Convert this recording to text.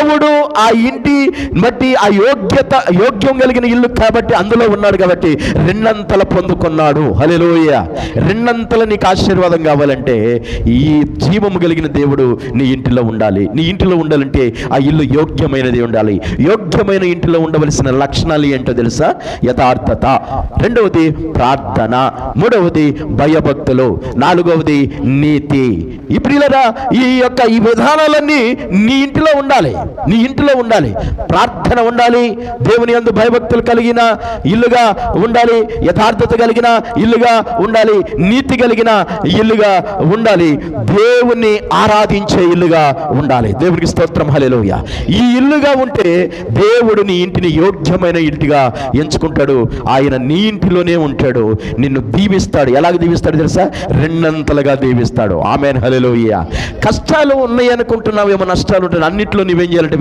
దేవుడు ఆ ఇంటి బట్టి ఆ యోగ్యత యోగ్యం కలిగిన ఇల్లు కాబట్టి అందులో ఉన్నాడు కాబట్టి రెండంతల పొందుకున్నాడు. హల్లెలూయ. రెండంతల నీకు ఆశీర్వాదం కావాలంటే ఈ జీవము కలిగిన దేవుడు నీ ఇంటిలో ఉండాలి. నీ ఇంటిలో ఉండాలంటే ఆ ఇల్లు యోగ్యమైనది ఉండాలి. యోగ్యమైన ఇంటిలో ఉండవలసిన లక్షణాలు ఏంటో తెలుసా? యథార్థత. రెండవది ప్రార్థన. మూడవది భయభక్తులు. నాలుగవది నీతి. ఇప్పుడు ఇలా ఈ యొక్క ఈ విధానాలన్నీ నీ ఇంటిలో ఉండాలి. నీ ఇంటిలో ఉండాలి. ప్రార్థన ఉండాలి. దేవుని యందు భయభక్తులు కలిగిన ఇల్లుగా ఉండాలి. యథార్థత కలిగిన ఇల్లుగా ఉండాలి. నీతి కలిగిన ఇల్లుగా ఉండాలి. దేవుణ్ణి ఆరాధించే ఇల్లుగా ఉండాలి. దేవుడికి స్తోత్రం. హలేలోయ ఈ ఇల్లుగా ఉంటే దేవుడు నీ ఇంటిని యోగ్యమైన ఇంటిగా ఎంచుకుంటాడు. ఆయన నీ ఇంటిలోనే ఉంటాడు. నిన్ను దీవిస్తాడు. ఎలాగ దీవిస్తాడు తెలుసా? రెండంతలుగా దీవిస్తాడు. ఆమెన్. హలేలోయ కష్టాలు ఉన్నాయి అనుకుంటున్నావేమో నష్టాలు ఉంటాయి. అన్నిట్లో నువ్వేం reality